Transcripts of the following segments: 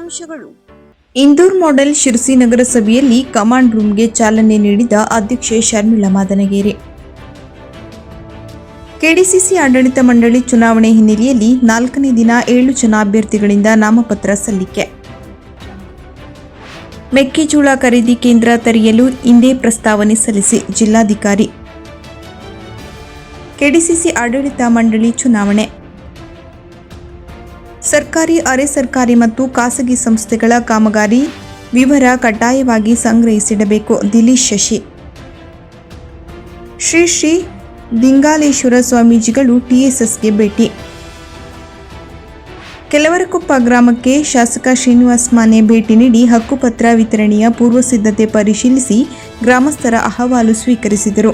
ಮುಖ್ಯಾಂಶಗಳು ಇಂದೂರ್ ಮಾಡೆಲ್ ಶಿರಸಿ ನಗರಸಭೆಯಲ್ಲಿ ಕಮಾಂಡ್ ರೂಮ್ಗೆ ಚಾಲನೆ ನೀಡಿದ ಅಧ್ಯಕ್ಷೆ ಶರ್ಮಿಳಾ ಮಾದನಗೇರಿ. ಕೆಡಿಸಿಸಿ ಆಡಳಿತ ಮಂಡಳಿ ಚುನಾವಣೆ ಹಿನ್ನೆಲೆಯಲ್ಲಿ ನಾಲ್ಕನೇ ದಿನ ಏಳು ಜನ ಅಭ್ಯರ್ಥಿಗಳಿಂದ ನಾಮಪತ್ರ ಸಲ್ಲಿಕೆ. ಮೆಕ್ಕೆಜೋಳ ಖರೀದಿ ಕೇಂದ್ರ ತೆರೆಯಲು ಇಂದೇ ಪ್ರಸ್ತಾವನೆ ಸಲ್ಲಿಸಿ ಜಿಲ್ಲಾಧಿಕಾರಿ. ಕೆಡಿಸಿಸಿ ಆಡಳಿತ ಮಂಡಳಿ ಚುನಾವಣೆ. ಸರ್ಕಾರಿ, ಅರೆ ಸರ್ಕಾರಿ ಮತ್ತು ಖಾಸಗಿ ಸಂಸ್ಥೆಗಳ ಕಾಮಗಾರಿ ವಿವರ ಕಡ್ಡಾಯವಾಗಿ ಸಂಗ್ರಹಿಸಿಡಬೇಕು. ದಿಲೀಶ್ ಶಶಿ. ಶ್ರೀ ಶ್ರೀ ದಿಂಗಾಲೇಶ್ವರ ಸ್ವಾಮೀಜಿಗಳು ಟಿಎಸ್ಎಸ್ಗೆ ಭೇಟಿ. ಕೆಲವರಕೊಪ್ಪ ಗ್ರಾಮಕ್ಕೆ ಶಾಸಕ ಶ್ರೀನಿವಾಸ್ ಮಾನೆ ಭೇಟಿ ನೀಡಿ ಹಕ್ಕುಪತ್ರ ವಿತರಣೆಯ ಪೂರ್ವ ಸಿದ್ಧತೆ ಪರಿಶೀಲಿಸಿ ಗ್ರಾಮಸ್ಥರ ಅಹವಾಲು ಸ್ವೀಕರಿಸಿದರು.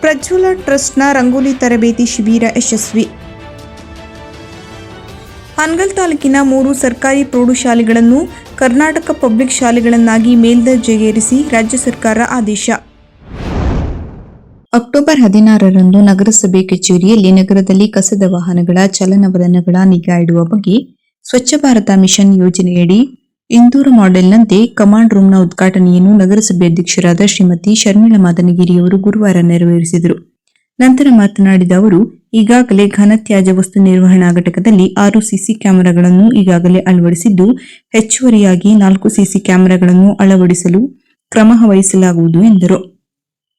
ಪ್ರಜ್ವಲ ಟ್ರಸ್ಟ್ನ ರಂಗೋಲಿ ತರಬೇತಿ ಶಿಬಿರ ಯಶಸ್ವಿ. ಹಾನಗಲ್ ತಾಲೂಕಿನ ಮೂರು ಸರ್ಕಾರಿ ಪ್ರೌಢಶಾಲೆಗಳನ್ನು ಕರ್ನಾಟಕ ಪಬ್ಲಿಕ್ ಶಾಲೆಗಳನ್ನಾಗಿ ಮೇಲ್ದರ್ಜೆಗೇರಿಸಿ ರಾಜ್ಯ ಸರ್ಕಾರ ಆದೇಶ. ಅಕ್ಟೋಬರ್ ಹದಿನಾರರಂದು ನಗರಸಭೆ ಕಚೇರಿಯಲ್ಲಿ ನಗರದಲ್ಲಿ ಕಸದ ವಾಹನಗಳ ಚಲನವಲನಗಳ ನಿಗಾ ಇಡುವ ಬಗ್ಗೆ ಸ್ವಚ್ಛ ಭಾರತ ಮಿಷನ್ ಯೋಜನೆಯಡಿ ಇಂದೂರು ಮಾಡೆಲ್ನಂತೆ ಕಮಾಂಡ್ ರೂಮ್ನ ಉದ್ಘಾಟನೆಯನ್ನು ನಗರಸಭೆ ಅಧ್ಯಕ್ಷರಾದ ಶ್ರೀಮತಿ ಶರ್ಮಿಳಾ ಮಾದನಗಿರಿಯವರು ಗುರುವಾರ ನೆರವೇರಿಸಿದರು. ನಂತರ ಮಾತನಾಡಿದ ಅವರು, ಈಗಾಗಲೇ ಘನತ್ಯಾಜ್ಯ ವಸ್ತು ನಿರ್ವಹಣಾ ಘಟಕದಲ್ಲಿ ಆರು ಸಿಸಿ ಕ್ಯಾಮೆರಾಗಳನ್ನು ಈಗಾಗಲೇ ಅಳವಡಿಸಿದ್ದು, ಹೆಚ್ಚುವರಿಯಾಗಿ ನಾಲ್ಕು ಸಿಸಿ ಕ್ಯಾಮೆರಾಗಳನ್ನು ಅಳವಡಿಸಲು ಕ್ರಮ ವಹಿಸಲಾಗುವುದು ಎಂದರು.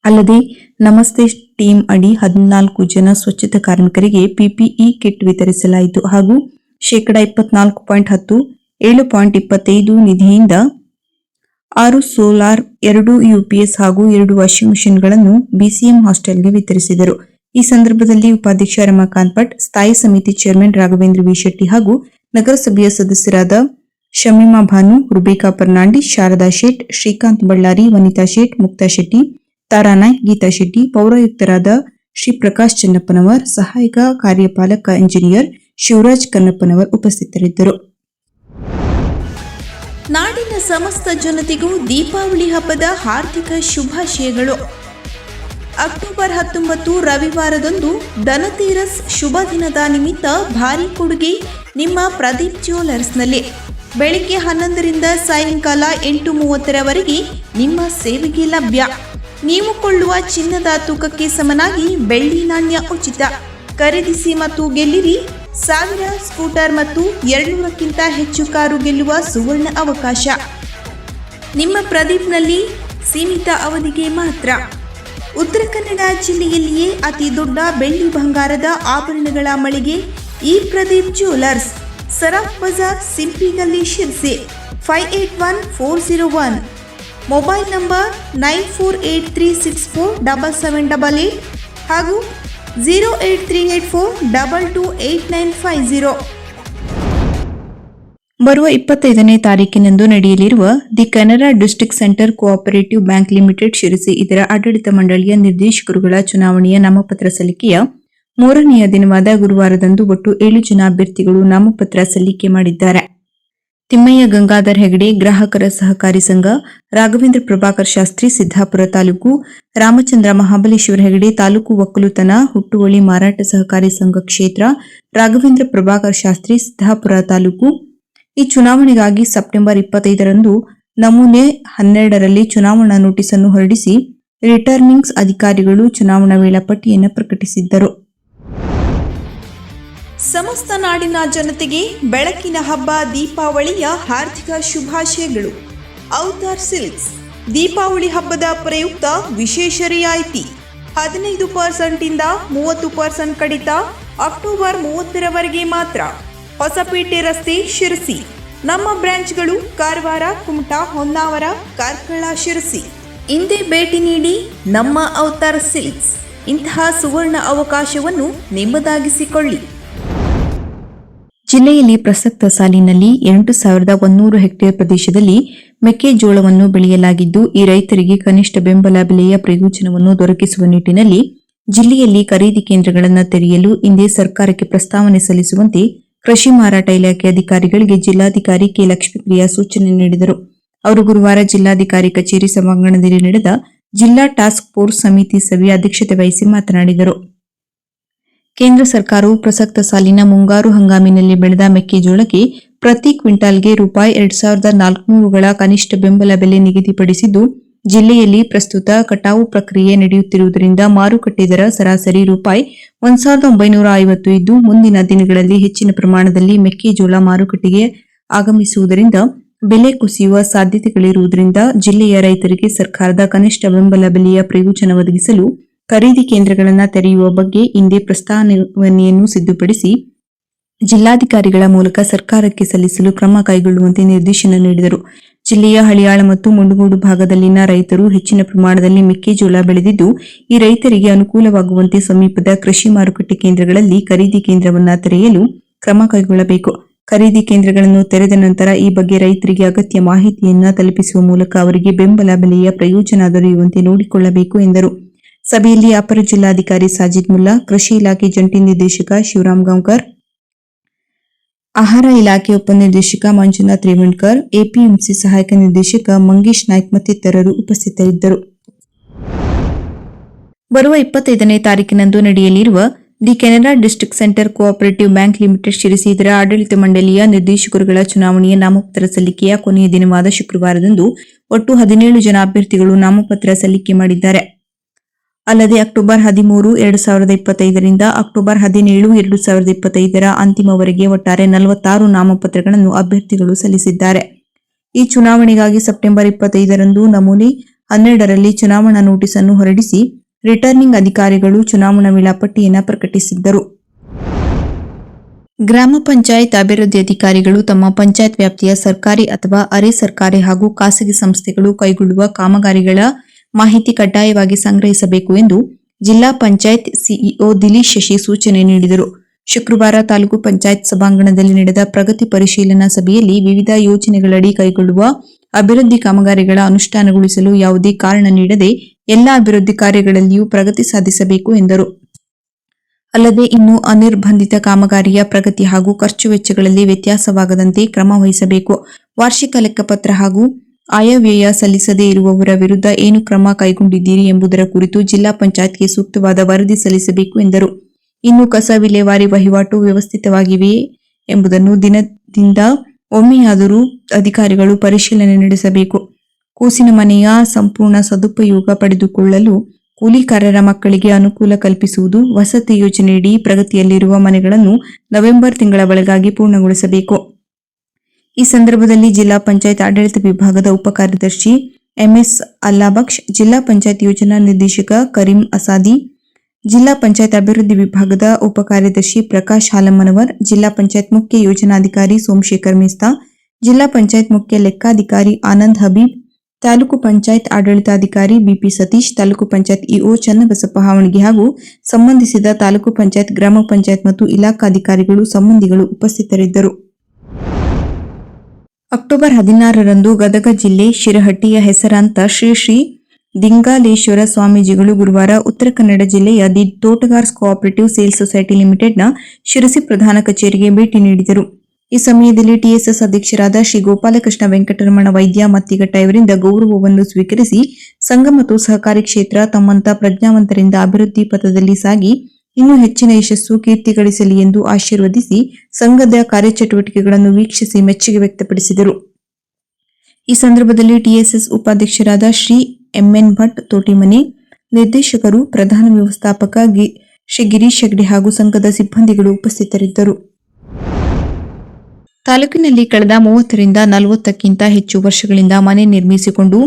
ಅಲ್ಲದೆ, ನಮಸ್ತೆ ಟೀಮ್ ಅಡಿ ಹದಿನಾಲ್ಕು ಜನ ಸ್ವಚ್ಛತಾ ಕಾರ್ಮಿಕರಿಗೆ ಪಿಪಿಇ ಕಿಟ್ ವಿತರಿಸಲಾಯಿತು ಹಾಗೂ ಶೇಕಡಾ ಇಪ್ಪತ್ನಾಲ್ಕು ಪಾಯಿಂಟ್ ಹತ್ತು, ಏಳು ಪಾಯಿಂಟ್ ಇಪ್ಪತ್ತೈದು ನಿಧಿಯಿಂದ ಆರು ಸೋಲಾರ್, ಎರಡು ಯುಪಿಎಸ್ ಹಾಗೂ ಎರಡು ವಾಷಿಂಗ್ ಮಿಷಿನ್ಗಳನ್ನು ಬಿಸಿಎಂ ಹಾಸ್ಟೆಲ್ಗೆ ವಿತರಿಸಿದರು. ಈ ಸಂದರ್ಭದಲ್ಲಿ ಉಪಾಧ್ಯಕ್ಷ ರಮಾಕಾಂತ್ ಭಟ್ ಸ್ಥಾಯಿ ಸಮಿತಿ ಚೇರ್ಮನ್ ರಾಘವೇಂದ್ರ ವಿ ಶೆಟ್ಟಿ ಹಾಗೂ ನಗರಸಭೆಯ ಸದಸ್ಯರಾದ ಶಮೀಮಾ ಭಾನು, ರುಬೇಕಾ ಪರ್ನಾಂಡಿ, ಶಾರದಾ ಶೇಟ್, ಶ್ರೀಕಾಂತ್ ಬಳ್ಳಾರಿ, ವನಿತಾ ಶೇಟ್, ಮುಕ್ತಾ ಶೆಟ್ಟಿ, ತಾರಾ ನಾಯ್ಕ್, ಗೀತಾ ಶೆಟ್ಟಿ, ಪೌರಾಯುಕ್ತರಾದ ಶ್ರೀ ಪ್ರಕಾಶ್ ಚನ್ನಪ್ಪನವರ್, ಸಹಾಯಕ ಕಾರ್ಯಪಾಲಕ ಇಂಜಿನಿಯರ್ ಶಿವರಾಜ್ ಕನ್ನಪ್ಪನವರ್ ಉಪಸ್ಥಿತರಿದ್ದರು. ನಾಡಿನ ಸಮಸ್ತ ಜನತೆಗೂ ದೀಪಾವಳಿ ಹಬ್ಬದ ಹಾರ್ದಿಕ ಶುಭಾಶಯಗಳು. ಅಕ್ಟೋಬರ್ ಹತ್ತೊಂಬತ್ತು ರವಿವಾರದಂದು ಧನತೀರಸ್ ಶುಭ ದಿನದ ನಿಮಿತ್ತ ಭಾರಿ ಕೊಡುಗೆ ನಿಮ್ಮ ಪ್ರದೀಪ್ ಜ್ಯುವೆಲರ್ಸ್ನಲ್ಲಿ ಬೆಳಿಗ್ಗೆ ಹನ್ನೊಂದರಿಂದ ಸಾಯಂಕಾಲ ಎಂಟು ಮೂವತ್ತರವರೆಗೆ ನಿಮ್ಮ ಸೇವೆಗೆ ಲಭ್ಯ. ನೀವು ಕೊಳ್ಳುವ ಚಿನ್ನದ ತೂಕಕ್ಕೆ ಸಮನಾಗಿ ಬೆಳ್ಳಿ ನಾಣ್ಯ ಉಚಿತ. ಖರೀದಿಸಿ ಮತ್ತು ಗೆಲ್ಲಿರಿ ಸಾವಿರ ಸ್ಕೂಟರ್ ಮತ್ತು ಎರಡುನೂರಕ್ಕಿಂತ ಹೆಚ್ಚು ಕಾರು ಗೆಲ್ಲುವ ಸುವರ್ಣ ಅವಕಾಶ. ನಿಮ್ಮ ಪ್ರದೀಪ್ನಲ್ಲಿ ಸೀಮಿತ ಅವಧಿಗೆ ಮಾತ್ರ. ಉತ್ತರ ಕನ್ನಡ ಜಿಲ್ಲೆಯಲ್ಲಿಯೇ ಅತಿ ದೊಡ್ಡ ಬೆಳ್ಳಿ ಬಂಗಾರದ ಆಭರಣಗಳ ಮಳಿಗೆ ಈ Pradeep jewellers Saraf Bazaar Simpigalli Sirsi, five eight one four zero one, mobile number nine four eight three six four double seven double eight ಹಾಗೂ zero eight three eight four double two eight nine five zero. ಬರುವ ಇಪ್ಪತ್ತೈದನೇ ತಾರೀಕಿನಂದು ನಡೆಯಲಿರುವ the Kanara district centre cooperative bank limited Sirsi ಇದರ ಆಡಳಿತ ಮಂಡಳಿಯ ನಿರ್ದೇಶಕರುಗಳ ಚುನಾವಣೆಯ ನಾಮಪತ್ರ ಸಲ್ಲಿಕೆಯ ಮೂರನೆಯ ದಿನವಾದ ಗುರುವಾರದಂದು ಒಟ್ಟು ಏಳು ಜನ ಅಭ್ಯರ್ಥಿಗಳು ನಾಮಪತ್ರ ಸಲ್ಲಿಕೆ ಮಾಡಿದ್ದಾರೆ. ತಿಮ್ಮಯ್ಯ ಗಂಗಾಧರ್ ಹೆಗಡೆ, ಗ್ರಾಹಕರ ಸಹಕಾರಿ ಸಂಘ, ರಾಘವೇಂದ್ರ ಪ್ರಭಾಕರ್ ಶಾಸ್ತ್ರಿ, ಸಿದ್ದಾಪುರ ತಾಲೂಕು, ರಾಮಚಂದ್ರ ಮಹಾಬಲೇಶ್ವರ ಹೆಗಡೆ, ತಾಲೂಕು ಒಕ್ಕಲುತನ ಹುಟ್ಟುವಳಿ ಮಾರಾಟ ಸಹಕಾರಿ ಸಂಘ ಕ್ಷೇತ್ರ, ರಾಘವೇಂದ್ರ ಪ್ರಭಾಕರ್ ಶಾಸ್ತ್ರಿ, ಸಿದ್ದಾಪುರ ತಾಲೂಕು. ಈ ಚುನಾವಣೆಗಾಗಿ ಸೆಪ್ಟೆಂಬರ್ ಇಪ್ಪತ್ತೈದರಂದು ನಮೂನೆ ಹನ್ನೆರಡರಲ್ಲಿ ಚುನಾವಣಾ ನೋಟಿಸ್ ಅನ್ನು ಹೊರಡಿಸಿ, ರಿಟರ್ನಿಂಗ್ಸ್ ಅಧಿಕಾರಿಗಳು ಚುನಾವಣಾ ವೇಳಾಪಟ್ಟಿಯನ್ನು ಪ್ರಕಟಿಸಿದ್ದರು. ಸಮಸ್ತ ನಾಡಿನ ಜನತೆಗೆ ಬೆಳಕಿನ ಹಬ್ಬ, ದೀಪಾವಳಿಯ ಹಾರ್ದಿಕ ಶುಭಾಶಯಗಳು. ಔತಾರ್ ಸಿಲ್ಕ್ಸ್, ದೀಪಾವಳಿ ಹಬ್ಬದ ಪ್ರಯುಕ್ತ ವಿಶೇಷ ರಿಯಾಯಿತಿ. ಹದಿನೈದು ಪರ್ಸೆಂಟಿಂದ ಮೂವತ್ತು ಪರ್ಸೆಂಟ್ ಕಡಿತ, ಅಕ್ಟೋಬರ್ ಮೂವತ್ತರವರೆಗೆ ಮಾತ್ರ. ಹೊಸಪೇಟೆ ರಸ್ತೆ ಶಿರಸಿ. ನಮ್ಮ ಬ್ರಾಂಚ್ಗಳು ಕಾರವಾರ, ಕುಮಟಾ, ಹೊನ್ನಾವರ, ಕಾರ್ಕಳ ಶಿರಸಿ. ಹಿಂದೆ ಭೇಟಿ ನೀಡಿ ನಮ್ಮ ಔತಾರ್ ಸಿಲ್ಕ್ಸ್. ಇಂತಹ ಸುವರ್ಣ ಅವಕಾಶವನ್ನು ನಿಮ್ಮದಾಗಿಸಿಕೊಳ್ಳಿ. ಜಿಲ್ಲೆಯಲ್ಲಿ ಪ್ರಸಕ್ತ ಸಾಲಿನಲ್ಲಿ ಎಂಟು ಸಾವಿರದ ಒನ್ನೂರು ಹೆಕ್ಟೇರ್ ಪ್ರದೇಶದಲ್ಲಿ ಮೆಕ್ಕೆಜೋಳವನ್ನು ಬೆಳೆಯಲಾಗಿದ್ದು, ಈ ರೈತರಿಗೆ ಕನಿಷ್ಠ ಬೆಂಬಲ ಬೆಲೆಯ ಪ್ರಯೋಜನವನ್ನು ದೊರಕಿಸುವ ನಿಟ್ಟಿನಲ್ಲಿ ಜಿಲ್ಲೆಯಲ್ಲಿ ಖರೀದಿ ಕೇಂದ್ರಗಳನ್ನು ತೆರೆಯಲು ಇಂದೇ ಸರ್ಕಾರಕ್ಕೆ ಪ್ರಸ್ತಾವನೆ ಸಲ್ಲಿಸುವಂತೆ ಕೃಷಿ ಮಾರಾಟ ಇಲಾಖೆ ಅಧಿಕಾರಿಗಳಿಗೆ ಜಿಲ್ಲಾಧಿಕಾರಿ ಕೆ. ಲಕ್ಷ್ಮೀಪ್ರಿಯಾ ಸೂಚನೆ ನೀಡಿದರು. ಅವರು ಗುರುವಾರ ಜಿಲ್ಲಾಧಿಕಾರಿ ಕಚೇರಿ ಸಭಾಂಗಣದಲ್ಲಿ ನಡೆದ ಜಿಲ್ಲಾ ಟಾಸ್ಕ್ ಫೋರ್ಸ್ ಸಮಿತಿ ಸಭೆಯ ಅಧ್ಯಕ್ಷತೆ ವಹಿಸಿ ಮಾತನಾಡಿದರು. ಕೇಂದ್ರ ಸರ್ಕಾರವು ಪ್ರಸಕ್ತ ಸಾಲಿನ ಮುಂಗಾರು ಹಂಗಾಮಿನಲ್ಲಿ ಬೆಳೆದ ಮೆಕ್ಕೆಜೋಳಕ್ಕೆ ಪ್ರತಿ ಕ್ವಿಂಟಾಲ್ಗೆ ರೂಪಾಯಿ ಎರಡ್ ಸಾವಿರದ ನಾಲ್ಕುನೂರುಗಳ ಕನಿಷ್ಠ ಬೆಂಬಲ ಬೆಲೆ ನಿಗದಿಪಡಿಸಿದ್ದು, ಜಿಲ್ಲೆಯಲ್ಲಿ ಪ್ರಸ್ತುತ ಕಟಾವು ಪ್ರಕ್ರಿಯೆ ನಡೆಯುತ್ತಿರುವುದರಿಂದ ಮಾರುಕಟ್ಟೆ ದರ ಸರಾಸರಿ ರೂಪಾಯಿ ಒಂದ್ ಸಾವಿರದ ಒಂಬೈನೂರ ಐವತ್ತು ಇದ್ದು, ಮುಂದಿನ ದಿನಗಳಲ್ಲಿ ಹೆಚ್ಚಿನ ಪ್ರಮಾಣದಲ್ಲಿ ಮೆಕ್ಕೆಜೋಳ ಮಾರುಕಟ್ಟೆಗೆ ಆಗಮಿಸುವುದರಿಂದ ಬೆಲೆ ಕುಸಿಯುವ ಸಾಧ್ಯತೆಗಳಿರುವುದರಿಂದ ಜಿಲ್ಲೆಯ ರೈತರಿಗೆ ಸರ್ಕಾರದ ಕನಿಷ್ಠ ಬೆಂಬಲ ಬೆಲೆಯ ಪ್ರಯೋಜನ ಒದಗಿಸಲು ಖರೀದಿ ಕೇಂದ್ರಗಳನ್ನು ತೆರೆಯುವ ಬಗ್ಗೆ ಹಿಂದೆ ಪ್ರಸ್ತಾವನೆಯನ್ನು ಸಿದ್ಧಪಡಿಸಿ, ಜಿಲ್ಲಾಧಿಕಾರಿಗಳ ಮೂಲಕ ಸರ್ಕಾರಕ್ಕೆ ಸಲ್ಲಿಸಲು ಕ್ರಮ ಕೈಗೊಳ್ಳುವಂತೆ ನಿರ್ದೇಶನ ನೀಡಿದರು. ಜಿಲ್ಲೆಯ ಹಳಿಯಾಳ ಮತ್ತು ಮುಂಡಗೋಡು ಭಾಗದಲ್ಲಿನ ರೈತರು ಹೆಚ್ಚಿನ ಪ್ರಮಾಣದಲ್ಲಿ ಮೆಕ್ಕೆಜೋಳ ಬೆಳೆದಿದ್ದು, ಈ ರೈತರಿಗೆ ಅನುಕೂಲವಾಗುವಂತೆ ಸಮೀಪದ ಕೃಷಿ ಮಾರುಕಟ್ಟೆ ಕೇಂದ್ರಗಳಲ್ಲಿ ಖರೀದಿ ಕೇಂದ್ರವನ್ನು ತೆರೆಯಲು ಕ್ರಮ ಕೈಗೊಳ್ಳಬೇಕು. ಖರೀದಿ ಕೇಂದ್ರಗಳನ್ನು ತೆರೆದ ನಂತರ ಈ ಬಗ್ಗೆ ರೈತರಿಗೆ ಅಗತ್ಯ ಮಾಹಿತಿಯನ್ನು ತಲುಪಿಸುವ ಮೂಲಕ ಅವರಿಗೆ ಬೆಂಬಲ ಬೆಲೆಯ ಪ್ರಯೋಜನ ದೊರೆಯುವಂತೆ ನೋಡಿಕೊಳ್ಳಬೇಕು ಎಂದರು. ಸಭೆಯಲ್ಲಿ ಅಪರ ಜಿಲ್ಲಾಧಿಕಾರಿ ಸಾಜಿದ್ ಮುಲ್ಲಾ, ಕೃಷಿ ಇಲಾಖೆ ಜಂಟಿ ನಿರ್ದೇಶಕ ಶಿವರಾಮ್ ಗಾಂವ್ಕರ್, ಆಹಾರ ಇಲಾಖೆ ಉಪನಿರ್ದೇಶಕ ಮಂಜುನಾಥ್ ರೇವಣ್ಕರ್, ಎಪಿಎಂಸಿ ಸಹಾಯಕ ನಿರ್ದೇಶಕ ಮಂಗೇಶ್ ನಾಯ್ಕ್ ಮತ್ತಿತರರು ಉಪಸ್ಥಿತರಿದ್ದರು. ಬರುವ ಇಪ್ಪತ್ತೈದನೇ ತಾರೀಕಿನಂದು ನಡೆಯಲಿರುವ the Kanara district centre cooperative bank limited Sirsi ಇದರ ಆಡಳಿತ ಮಂಡಳಿಯ ನಿರ್ದೇಶಕರುಗಳ ಚುನಾವಣೆಯ ನಾಮಪತ್ರ ಸಲ್ಲಿಕೆಯ ಕೊನೆಯ ದಿನವಾದ ಶುಕ್ರವಾರದಂದು ಒಟ್ಟು ಹದಿನೇಳು ಜನ ಅಭ್ಯರ್ಥಿಗಳು ನಾಮಪತ್ರ ಸಲ್ಲಿಕೆ ಮಾಡಿದ್ದಾರೆ. ಅಲ್ಲದೆ ಅಕ್ಟೋಬರ್ ಹದಿಮೂರು, ಎರಡು ಸಾವಿರದ ಇಪ್ಪತ್ತೈದರಿಂದ ಅಕ್ಟೋಬರ್ ಹದಿನೇಳು, ಎರಡು ಸಾವಿರದ ಇಪ್ಪತ್ತೈದರ ಅಂತಿಮವರೆಗೆ ಒಟ್ಟಾರೆ ನಲವತ್ತಾರು ನಾಮಪತ್ರಗಳನ್ನು ಅಭ್ಯರ್ಥಿಗಳು ಸಲ್ಲಿಸಿದ್ದಾರೆ. ಈ ಚುನಾವಣೆಗಾಗಿ ಸೆಪ್ಟೆಂಬರ್ ಇಪ್ಪತ್ತೈದರಂದು ನಮೂನೆ ಹನ್ನೆರಡರಲ್ಲಿ ಚುನಾವಣಾ ನೋಟಿಸ್ ಅನ್ನು ಹೊರಡಿಸಿ ರಿಟರ್ನಿಂಗ್ ಅಧಿಕಾರಿಗಳು ಚುನಾವಣಾ ವೇಳಾಪಟ್ಟಿಯನ್ನು ಪ್ರಕಟಿಸಿದ್ದರು. ಗ್ರಾಮ ಪಂಚಾಯತ್ ಅಭಿವೃದ್ಧಿ ಅಧಿಕಾರಿಗಳು ತಮ್ಮ ಪಂಚಾಯತ್ ವ್ಯಾಪ್ತಿಯ ಸರ್ಕಾರಿ ಅಥವಾ ಅರೆ ಸರ್ಕಾರಿ ಹಾಗೂ ಖಾಸಗಿ ಸಂಸ್ಥೆಗಳು ಕೈಗೊಳ್ಳುವ ಕಾಮಗಾರಿಗಳ ಮಾಹಿತಿ ಕಡ್ಡಾಯವಾಗಿ ಸಂಗ್ರಹಿಸಬೇಕು ಎಂದು ಜಿಲ್ಲಾ ಪಂಚಾಯತ್ ಸಿಇಒ ದಿಲೀಶ್ ಶಶಿ ಸೂಚನೆ ನೀಡಿದರು. ಶುಕ್ರವಾರ ತಾಲೂಕು ಪಂಚಾಯತ್ ಸಭಾಂಗಣದಲ್ಲಿ ನಡೆದ ಪ್ರಗತಿ ಪರಿಶೀಲನಾ ಸಭೆಯಲ್ಲಿ ವಿವಿಧ ಯೋಜನೆಗಳಡಿ ಕೈಗೊಳ್ಳುವ ಅಭಿವೃದ್ಧಿ ಕಾಮಗಾರಿಗಳ ಅನುಷ್ಠಾನಗೊಳಿಸಲು ಯಾವುದೇ ಕಾರಣ ನೀಡದೆ ಎಲ್ಲ ಅಭಿವೃದ್ಧಿ ಕಾರ್ಯಗಳಲ್ಲಿಯೂ ಪ್ರಗತಿ ಸಾಧಿಸಬೇಕು ಎಂದರು. ಅಲ್ಲದೆ ಇನ್ನು ಅನಿರ್ಬಂಧಿತ ಕಾಮಗಾರಿಯ ಪ್ರಗತಿ ಹಾಗೂ ಖರ್ಚು ವೆಚ್ಚಗಳಲ್ಲಿ ವ್ಯತ್ಯಾಸವಾಗದಂತೆ ಕ್ರಮ ವಹಿಸಬೇಕು. ವಾರ್ಷಿಕ ಲೆಕ್ಕಪತ್ರ ಹಾಗೂ ಆಯವ್ಯಯ ಸಲ್ಲಿಸದೇ ಇರುವವರ ವಿರುದ್ಧ ಏನು ಕ್ರಮ ಕೈಗೊಂಡಿದ್ದೀರಿ ಎಂಬುದರ ಕುರಿತು ಜಿಲ್ಲಾ ಪಂಚಾಯತ್ಗೆ ಸೂಕ್ತವಾದ ವರದಿ ಸಲ್ಲಿಸಬೇಕು ಎಂದರು. ಇನ್ನು ಕಸ ವಿಲೇವಾರಿ ವಹಿವಾಟು ವ್ಯವಸ್ಥಿತವಾಗಿವೆಯೇ ಎಂಬುದನ್ನು ದಿನದಿಂದ ಒಮ್ಮೆಯಾದರೂ ಅಧಿಕಾರಿಗಳು ಪರಿಶೀಲನೆ ನಡೆಸಬೇಕು. ಕೂಸಿನ ಮನೆಯ ಸಂಪೂರ್ಣ ಸದುಪಯೋಗ ಪಡೆದುಕೊಳ್ಳಲು ಕೂಲಿಕಾರರ ಮಕ್ಕಳಿಗೆ ಅನುಕೂಲ ಕಲ್ಪಿಸುವುದು ವಸತಿ ಯೋಜನೆಯಡಿ ಪ್ರಗತಿಯಲ್ಲಿರುವ ಮನೆಗಳನ್ನು ನವೆಂಬರ್ ತಿಂಗಳ ಒಳಗಾಗಿ ಪೂರ್ಣಗೊಳಿಸಬೇಕು. ಈ ಸಂದರ್ಭದಲ್ಲಿ ಜಿಲ್ಲಾ ಪಂಚಾಯತ್ ಆಡಳಿತ ವಿಭಾಗದ ಉಪ ಕಾರ್ಯದರ್ಶಿ ಎಂಎಸ್ ಅಲ್ಲಾಬಕ್ಷ್, ಜಿಲ್ಲಾ ಪಂಚಾಯತ್ ಯೋಜನಾ ನಿರ್ದೇಶಕ ಕರೀಂ ಅಸಾದಿ, ಜಿಲ್ಲಾ ಪಂಚಾಯತ್ ಅಭಿವೃದ್ಧಿ ವಿಭಾಗದ ಉಪ ಕಾರ್ಯದರ್ಶಿ ಪ್ರಕಾಶ್ ಹಾಲಮ್ಮನವರ್, ಜಿಲ್ಲಾ ಪಂಚಾಯತ್ ಮುಖ್ಯ ಯೋಜನಾಧಿಕಾರಿ ಸೋಮಶೇಖರ್ ಮಿಸ್ತಾ, ಜಿಲ್ಲಾ ಪಂಚಾಯತ್ ಮುಖ್ಯ ಲೆಕ್ಕಾಧಿಕಾರಿ ಆನಂದ್ ಹಬೀಬ್, ತಾಲೂಕು ಪಂಚಾಯತ್ ಆಡಳಿತಾಧಿಕಾರಿ B P Satish, taluk panchayat EO Channabasappa Havanagi ಹಾಗೂ ಸಂಬಂಧಿಸಿದ ತಾಲೂಕು ಪಂಚಾಯತ್, ಗ್ರಾಮ ಪಂಚಾಯತ್ ಮತ್ತು ಇಲಾಖಾಧಿಕಾರಿಗಳು ಸಂಬಂಧಿಗಳು ಉಪಸ್ಥಿತರಿದ್ದರು. ಅಕ್ಟೋಬರ್ ಹದಿನಾರರಂದು ಗದಗ ಜಿಲ್ಲೆ ಶಿರಹಟ್ಟಿಯ ಹೆಸರಾಂತ ಶ್ರೀ ಶ್ರೀ ದಿಂಗಾಲೇಶ್ವರ ಸ್ವಾಮೀಜಿಗಳು ಗುರುವಾರ ಉತ್ತರ ಕನ್ನಡ ಜಿಲ್ಲೆಯ the Totgars cooperative sales society ಲಿಮಿಟೆಡ್ನ ಶಿರಸಿ ಪ್ರಧಾನ ಕಚೇರಿಗೆ ಭೇಟಿ ನೀಡಿದರು. ಈ ಸಮಯದಲ್ಲಿ ಟಿಎಸ್ಎಸ್ ಅಧ್ಯಕ್ಷರಾದ ಶ್ರೀ ಗೋಪಾಲಕೃಷ್ಣ ವೆಂಕಟರಮಣ ವೈದ್ಯ ಮತ್ತಿಗಟ್ಟ ಇವರಿಂದ ಗೌರವವನ್ನು ಸ್ವೀಕರಿಸಿ ಸಂಘ ಮತ್ತು ಸಹಕಾರಿ ಕ್ಷೇತ್ರ ತಮ್ಮಂತ ಪ್ರಜ್ಞಾವಂತರಿಂದ ಅಭಿವೃದ್ಧಿ ಪಥದಲ್ಲಿ ಸಾಗಿ ಇನ್ನೂ ಹೆಚ್ಚಿನ ಯಶಸ್ಸು ಕೀರ್ತಿ ಗಳಿಸಲಿ ಎಂದು ಆಶೀರ್ವದಿಸಿ ಸಂಘದ ಕಾರ್ಯಚಟುವಟಿಕೆಗಳನ್ನು ವೀಕ್ಷಿಸಿ ಮೆಚ್ಚುಗೆ ವ್ಯಕ್ತಪಡಿಸಿದರು. ಈ ಸಂದರ್ಭದಲ್ಲಿ ಟಿಎಸ್ಎಸ್ ಉಪಾಧ್ಯಕ್ಷರಾದ ಶ್ರೀ ಎಂಎನ್ ಭಟ್ ತೋಟಿಮನಿ, ನಿರ್ದೇಶಕರು, ಪ್ರಧಾನ ವ್ಯವಸ್ಥಾಪಕ ಶ್ರೀ ಗಿರೀಶ್ ಹೆಗ್ಡೆ ಹಾಗೂ ಸಂಘದ ಸಿಬ್ಬಂದಿಗಳು ಉಪಸ್ಥಿತರಿದ್ದರು. ತಾಲೂಕಿನಲ್ಲಿ ಕಳೆದ ಮೂವತ್ತರಿಂದ ನಲವತ್ತಕ್ಕಿಂತ ಹೆಚ್ಚು ವರ್ಷಗಳಿಂದ ಮನೆ ನಿರ್ಮಿಸಿಕೊಂಡು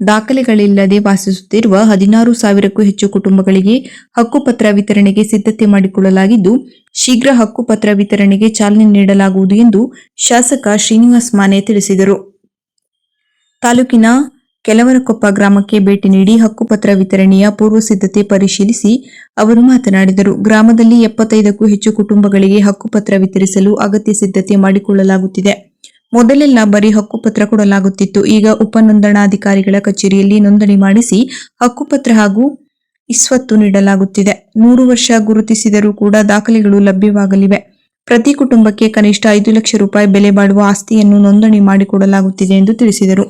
ದಾಖಲೆಗಳಿಲ್ಲದೆ ವಾಸಿಸುತ್ತಿರುವ ಹದಿನಾರು ಸಾವಿರಕ್ಕೂ ಹೆಚ್ಚು ಕುಟುಂಬಗಳಿಗೆ ಹಕ್ಕುಪತ್ರ ವಿತರಣೆಗೆ ಸಿದ್ಧತೆ ಮಾಡಿಕೊಳ್ಳಲಾಗಿದ್ದು, ಶೀಘ್ರ ಹಕ್ಕುಪತ್ರ ವಿತರಣೆಗೆ ಚಾಲನೆ ನೀಡಲಾಗುವುದು ಎಂದು ಶಾಸಕ ಶ್ರೀನಿವಾಸ್ ಮಾನೆ ತಿಳಿಸಿದರು. ತಾಲೂಕಿನ ಕೆಲವರಕೊಪ್ಪ ಗ್ರಾಮಕ್ಕೆ ಭೇಟಿ ನೀಡಿ ಹಕ್ಕುಪತ್ರ ವಿತರಣೆಯ ಪೂರ್ವ ಸಿದ್ಧತೆ ಪರಿಶೀಲಿಸಿ ಅವರು ಮಾತನಾಡಿದರು. ಗ್ರಾಮದಲ್ಲಿ ಎಪ್ಪತ್ತೈದಕ್ಕೂ ಹೆಚ್ಚು ಕುಟುಂಬಗಳಿಗೆ ಹಕ್ಕುಪತ್ರ ವಿತರಿಸಲು ಅಗತ್ಯ ಸಿದ್ಧತೆ ಮಾಡಿಕೊಳ್ಳಲಾಗುತ್ತಿದೆ. ಮೊದಲೆಲ್ಲ ಬರೀ ಹಕ್ಕುಪತ್ರ ಕೊಡಲಾಗುತ್ತಿತ್ತು. ಈಗ ಉಪನೋಂದಣಾಧಿಕಾರಿಗಳ ಕಚೇರಿಯಲ್ಲಿ ನೋಂದಣಿ ಮಾಡಿಸಿ ಹಕ್ಕುಪತ್ರ ಹಾಗೂ ಇಸ್ವತ್ತು ನೀಡಲಾಗುತ್ತಿದೆ. ನೂರು ವರ್ಷ ಗುರುತಿಸಿದರೂ ಕೂಡ ದಾಖಲೆಗಳು ಲಭ್ಯವಾಗಲಿವೆ. ಪ್ರತಿ ಕುಟುಂಬಕ್ಕೆ ಕನಿಷ್ಠ ಐದು ಲಕ್ಷ ರೂಪಾಯಿ ಬೆಲೆ ಬಾಳುವ ಆಸ್ತಿಯನ್ನು ನೋಂದಣಿ ಮಾಡಿಕೊಡಲಾಗುತ್ತಿದೆ ಎಂದು ತಿಳಿಸಿದರು.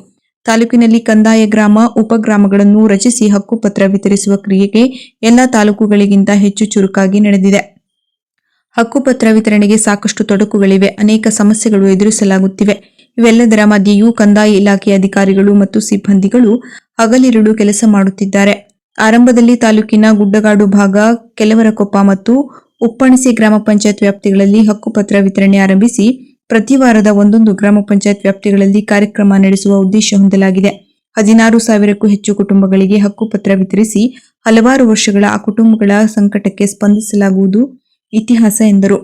ತಾಲೂಕಿನಲ್ಲಿ ಕಂದಾಯ ಗ್ರಾಮ ಉಪಗ್ರಾಮಗಳನ್ನು ರಚಿಸಿ ಹಕ್ಕುಪತ್ರ ವಿತರಿಸುವ ಕ್ರಿಯೆಗೆ ಎಲ್ಲ ತಾಲೂಕುಗಳಿಗಿಂತ ಹೆಚ್ಚು ಚುರುಕಾಗಿ ನಡೆದಿದೆ. ಹಕ್ಕುಪತ್ರ ವಿತರಣೆಗೆ ಸಾಕಷ್ಟು ತೊಡಕುಗಳಿವೆ. ಅನೇಕ ಸಮಸ್ಯೆಗಳು ಎದುರಿಸಲಾಗುತ್ತಿವೆ. ಇವೆಲ್ಲದರ ಮಧ್ಯೆಯೂ ಕಂದಾಯ ಇಲಾಖೆ ಅಧಿಕಾರಿಗಳು ಮತ್ತು ಸಿಬ್ಬಂದಿಗಳು ಹಗಲಿರುಳು ಕೆಲಸ ಮಾಡುತ್ತಿದ್ದಾರೆ. ಆರಂಭದಲ್ಲಿ ತಾಲೂಕಿನ ಗುಡ್ಡಗಾಡು ಭಾಗ, ಕೆಲವರಕೊಪ್ಪ ಮತ್ತು ಉಪ್ಪಣಿಸಿ ಗ್ರಾಮ ಪಂಚಾಯತ್ ವ್ಯಾಪ್ತಿಗಳಲ್ಲಿ ಹಕ್ಕುಪತ್ರ ವಿತರಣೆ ಆರಂಭಿಸಿ ಪ್ರತಿ ವಾರದ ಒಂದೊಂದು ಗ್ರಾಮ ಪಂಚಾಯತ್ ವ್ಯಾಪ್ತಿಗಳಲ್ಲಿ ಕಾರ್ಯಕ್ರಮ ನಡೆಸುವ ಉದ್ದೇಶ ಹೊಂದಲಾಗಿದೆ. ಹದಿನಾರು ಸಾವಿರಕ್ಕೂ ಹೆಚ್ಚು ಕುಟುಂಬಗಳಿಗೆ ಹಕ್ಕುಪತ್ರ ವಿತರಿಸಿ ಹಲವಾರು ವರ್ಷಗಳ ಆ ಕುಟುಂಬಗಳ ಸಂಕಟಕ್ಕೆ ಸ್ಪಂದಿಸಲಾಗುವುದು ಇತಿಹಾಸ ಎಂದರು.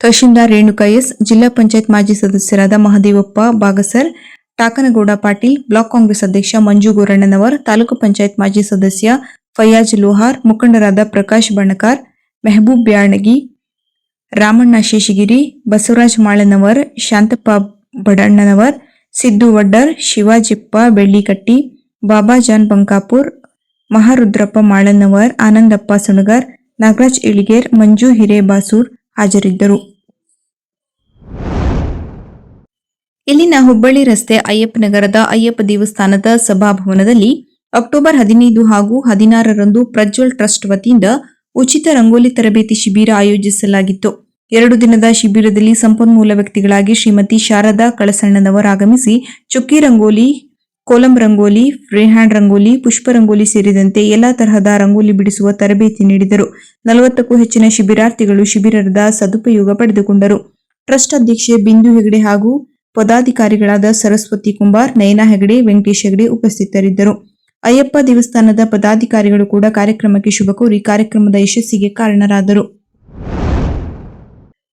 ತಹಶೀಲ್ದಾರ್ ರೇಣುಕಾ ಎಸ್, ಜಿಲ್ಲಾ ಪಂಚಾಯತ್ ಮಾಜಿ ಸದಸ್ಯರಾದ ಮಹದೇವಪ್ಪ ಬಾಗಸರ್, ಟಾಕನಗೌಡ ಪಾಟೀಲ್, ಬ್ಲಾಕ್ ಕಾಂಗ್ರೆಸ್ ಅಧ್ಯಕ್ಷ ಮಂಜು ಗೋರಣ್ಣನವರ್, ತಾಲೂಕು ಪಂಚಾಯತ್ ಮಾಜಿ ಸದಸ್ಯ ಫಯಾಜ್ ಲೋಹಾರ್, ಮುಖಂಡರಾದ ಪ್ರಕಾಶ್ ಬಣಕಾರ್, ಮೆಹಬೂಬ್ ಬ್ಯಾಣಗಿ ರಾಮಣ್ಣ ಶೇಷಗಿರಿ, ಬಸವರಾಜ್ ಮಾಳನವರ್, ಶಾಂತಪ್ಪ ಬಡಣ್ಣನವರ್, ಸಿದ್ದು ವಡ್ಡರ್, ಶಿವಾಜಿಪ್ಪ ಬೆಳ್ಳಿಕಟ್ಟಿ ಬಾಬಾಜಾನ್ ಬಂಕಾಪುರ್, ಮಹಾರುದ್ರಪ್ಪ ಮಾಳನವರ್, ಆನಂದಪ್ಪ ಸುಣಗರ್, ನಾಗರಾಜ್ ಇಳಿಗೇರ್, ಮಂಜು ಹಿರೇಬಾಸೂರ್ ಹಾಜರಿದ್ದರು. ಇಲ್ಲಿನ ಹುಬ್ಬಳ್ಳಿ ರಸ್ತೆ ಅಯ್ಯಪ್ಪ ನಗರದ ಅಯ್ಯಪ್ಪ ದೇವಸ್ಥಾನದ ಸಭಾಭವನದಲ್ಲಿ ಅಕ್ಟೋಬರ್ ಹದಿನೈದು ಹಾಗೂ ಹದಿನಾರರಂದು ಪ್ರಜ್ವಲ್ ಟ್ರಸ್ಟ್ ವತಿಯಿಂದ ಉಚಿತ ರಂಗೋಲಿ ತರಬೇತಿ ಶಿಬಿರ ಆಯೋಜಿಸಲಾಗಿತ್ತು. ಎರಡು ದಿನದ ಶಿಬಿರದಲ್ಲಿ ಸಂಪನ್ಮೂಲ ವ್ಯಕ್ತಿಗಳಾಗಿ ಶ್ರೀಮತಿ ಶಾರದಾ ಕಳಸಣ್ಣನವರ್ ಆಗಮಿಸಿ ಚುಕ್ಕಿ ರಂಗೋಲಿ, ಕೋಲಂ ರಂಗೋಲಿ ಫ್ರೀ ಹ್ಯಾಂಡ್ ರಂಗೋಲಿ, ಪುಷ್ಪ ರಂಗೋಲಿ ಸೇರಿದಂತೆ ಎಲ್ಲಾ ತರಹದ ರಂಗೋಲಿ ಬಿಡಿಸುವ ತರಬೇತಿ ನೀಡಿದರು. ನಲವತ್ತಕ್ಕೂ ಹೆಚ್ಚಿನ ಶಿಬಿರಾರ್ಥಿಗಳು ಶಿಬಿರದ ಸದುಪಯೋಗ ಪಡೆದುಕೊಂಡರು. ಟ್ರಸ್ಟ್ ಅಧ್ಯಕ್ಷೆ ಬಿಂದು ಹೆಗಡೆ ಹಾಗೂ ಪದಾಧಿಕಾರಿಗಳಾದ ಸರಸ್ವತಿ ಕುಂಬಾರ್, ನಯನಾ ಹೆಗಡೆ, ವೆಂಕಟೇಶ್ ಹೆಗಡೆ ಉಪಸ್ಥಿತರಿದ್ದರು. ಅಯ್ಯಪ್ಪ ದೇವಸ್ಥಾನದ ಪದಾಧಿಕಾರಿಗಳು ಕೂಡ ಕಾರ್ಯಕ್ರಮಕ್ಕೆ ಶುಭ ಕೋರಿ ಕಾರ್ಯಕ್ರಮದ ಯಶಸ್ಸಿಗೆ ಕಾರಣರಾದರು.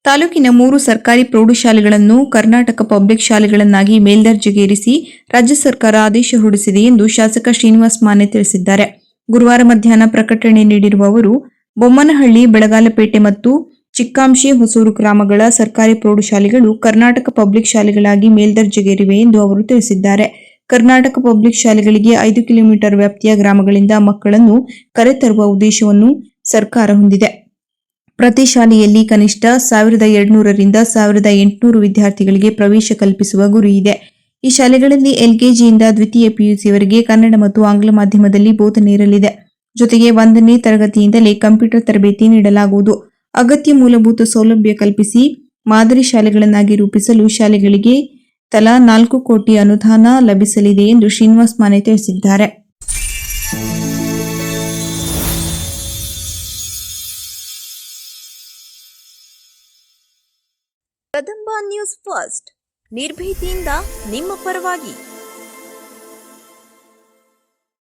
ತಾಲೂಕಿನ ಮೂರು ಸರ್ಕಾರಿ ಪ್ರೌಢಶಾಲೆಗಳನ್ನು ಕರ್ನಾಟಕ ಪಬ್ಲಿಕ್ ಶಾಲೆಗಳನ್ನಾಗಿ ಮೇಲ್ದರ್ಜೆಗೇರಿಸಿ ರಾಜ್ಯ ಸರ್ಕಾರ ಆದೇಶ ಹೊರಡಿಸಿದೆ ಎಂದು ಶಾಸಕ ಶ್ರೀನಿವಾಸ್ ಮಾನೆ ತಿಳಿಸಿದ್ದಾರೆ. ಗುರುವಾರ ಮಧ್ಯಾಹ್ನ ಪ್ರಕಟಣೆ ನೀಡಿರುವ ಅವರು, ಬೊಮ್ಮನಹಳ್ಳಿ, ಬೆಳಗಾಲಪೇಟೆ ಮತ್ತು ಚಿಕ್ಕಾಂಶಿ ಹೊಸೂರು ಗ್ರಾಮಗಳ ಸರ್ಕಾರಿ ಪ್ರೌಢಶಾಲೆಗಳು ಕರ್ನಾಟಕ ಪಬ್ಲಿಕ್ ಶಾಲೆಗಳಾಗಿ ಮೇಲ್ದರ್ಜೆಗೇರಿವೆ ಎಂದು ಅವರು ತಿಳಿಸಿದ್ದಾರೆ. ಕರ್ನಾಟಕ ಪಬ್ಲಿಕ್ ಶಾಲೆಗಳಿಗೆ ಐದು ಕಿಲೋಮೀಟರ್ ವ್ಯಾಪ್ತಿಯ ಗ್ರಾಮಗಳಿಂದ ಮಕ್ಕಳನ್ನು ಕರೆತರುವ ಉದ್ದೇಶವನ್ನು ಸರ್ಕಾರ ಹೊಂದಿದೆ. ಪ್ರತಿ ಶಾಲೆಯಲ್ಲಿ ಕನಿಷ್ಠ ಸಾವಿರದ ಎರಡ್ನೂರರಿಂದ ಸಾವಿರದ ಎಂಟುನೂರು ವಿದ್ಯಾರ್ಥಿಗಳಿಗೆ ಪ್ರವೇಶ ಕಲ್ಪಿಸುವ ಗುರಿ ಇದೆ. ಈ ಶಾಲೆಗಳಲ್ಲಿ ಎಲ್ಕೆಜಿಯಿಂದ ದ್ವಿತೀಯ ಪಿಯುಸಿವರೆಗೆ ಕನ್ನಡ ಮತ್ತು ಆಂಗ್ಲ ಮಾಧ್ಯಮದಲ್ಲಿ ಬೋಧನೆ ಇರಲಿದೆ. ಜೊತೆಗೆ ಒಂದನೇ ತರಗತಿಯಿಂದಲೇ ಕಂಪ್ಯೂಟರ್ ತರಬೇತಿ ನೀಡಲಾಗುವುದು. ಅಗತ್ಯ ಮೂಲಭೂತ ಸೌಲಭ್ಯ ಕಲ್ಪಿಸಿ ಮಾದರಿ ಶಾಲೆಗಳನ್ನಾಗಿ ರೂಪಿಸಲು ಶಾಲೆಗಳಿಗೆ ತಲಾ ನಾಲ್ಕು ಕೋಟಿ ಅನುದಾನ ಲಭಿಸಲಿದೆ ಎಂದು ಶ್ರೀನಿವಾಸ್ ಮಾನೆ ತಿಳಿಸಿದ್ದಾರೆ. Kadamba news first. ನಿರ್ಭೀತಿಯಿಂದ ನಿಮ್ಮ ಪರವಾಗಿ.